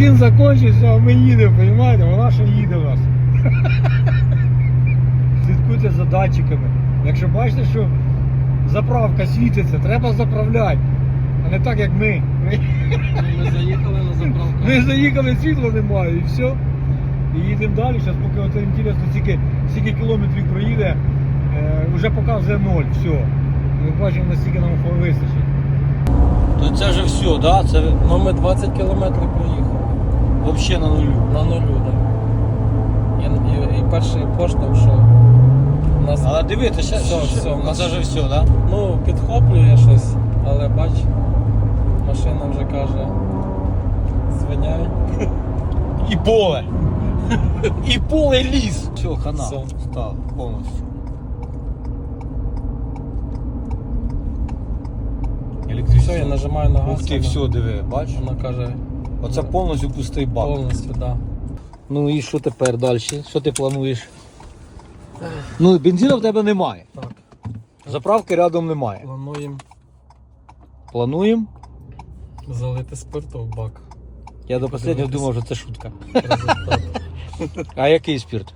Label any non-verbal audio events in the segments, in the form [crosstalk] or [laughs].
Бензин закінчився, а ми їдемо, розумієте? Вона ще їде у нас. [laughs] Слідкуйте за датчиками. Якщо бачите, що заправка світиться, треба заправляти. А не так, як ми. Ми, Ми заїхали на заправку. ми заїхали, світла немає і все. І їдемо далі. Зараз поки оце інтересно, скільки, скільки кілометрів проїде, е, вже показує ноль. Все. Ми бачимо, наскільки нам вистачить. То це вже все, да? Це Ну ми 20 кілометрів проїхали. взагалі на нулю. На нулю, так. І, і, і перший поштовх, що нас Але дивіться, ще, Все, ще, все, нас- це вже все, да? ну, підхоплює щось, але бач, машина вже каже, звиняй. І поле. І поле і ліс. Все, хана. Все. Став повністю. Все, я нажимаю на газ. Ух ти, вона- все, диви, бачиш? Вона каже, Оце повністю пустий бак. повністю, так. Да. Ну і що тепер далі? Що ти плануєш? Ну, бензину в тебе немає. Так. Заправки рядом немає. Плануємо Плануємо. залити спирту в бак. Я до останнього Подивитись. думав, що це шутка. Результат. А який спирт?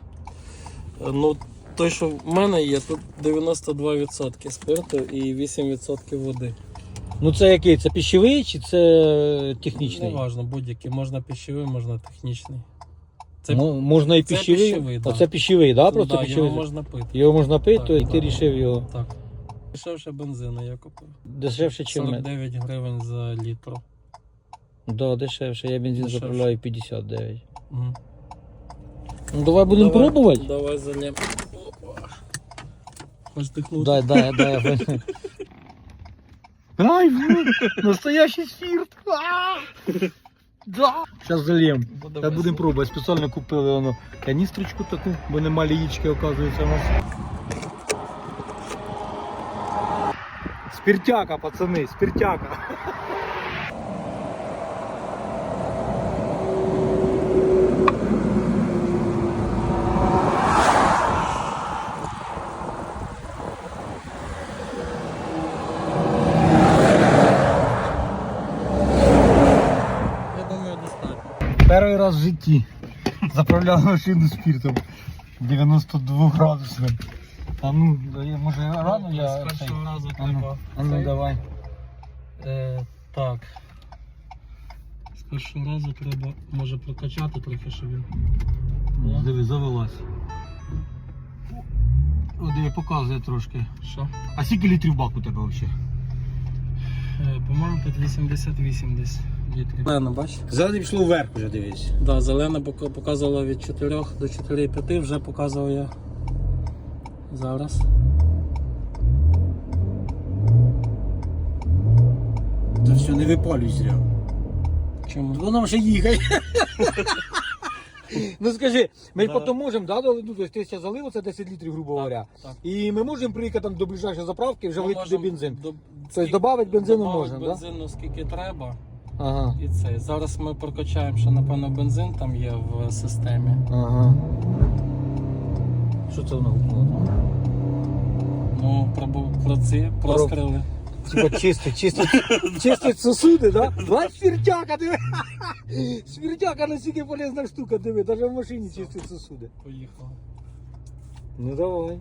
Ну, той, що в мене є, тут 92% спирту і 8% води. Ну це який? Це пищевий чи це технічний? Не важно, будь-який. Можна піщовий, можна технічний. Це Мо- можна і це пищевий. пищевий, да. Оце пищевий, да? Просто да, пищевий. його можна пити. Його можна пити, Так, то і ти рішив його Так. Дешевше бензину я купив. дешевше, ніж ми. 49 гривень за літру. Да, дешевше. Я бензин Дешевше. заправляю 59. Мгм. Ну давай будемо Давай- пробувати. Давай за ним. Хочеш дихнути? Дай, дай, дай. [laughs] Ай, настоящий спирт. Да. Сейчас зальем. Та будемо пробувати. Спеціально купили воно каністрочку таку, бо нема лієчки, оказується у нас. Спиртяка, пацани, спиртяка. Перший раз в житті заправляв машину спиртом 92 градусним. А ну, може рано Ну, я. З першого разу ну, треба. а ну давай. Е, так. З першого разу треба, може, прокачати трохи, щоб він. Диви, завелась. О, диви, показує трошки. Що? А скільки літрів бак у тебе взагалі? Е, по-моєму, тут 88 десь літрів. Зелена, бачиш? Зелений пішло вверх вже дивись. Да, зелена показувала від 4 до 4,5, вже показував я зараз. Та все, не випалюй зря. Чому? Воно вже їхає. [laughs] Ну скажи, ми Да. потім можемо, да, дали- ну, тобто ти ще залив оце 10 літрів, грубо говоря. так. І ми можемо приїхати там до ближайшої заправки і вже Ми влити туди бензин. до- Тобто добавити бензину можна, да? бензину скільки треба. Ага. І це. Зараз ми прокачаємо, що напевно бензин там є в системі. Ага. Що це воно гукнуло? Ну, пробу- про ці простріли. Типа чистить, чистить, чистить сосуди, да? Два свіртяка, диви. Свіртяка настільки полезна штука, диви, навіть в машині чистить сосуди. Поїхали. Ну давай.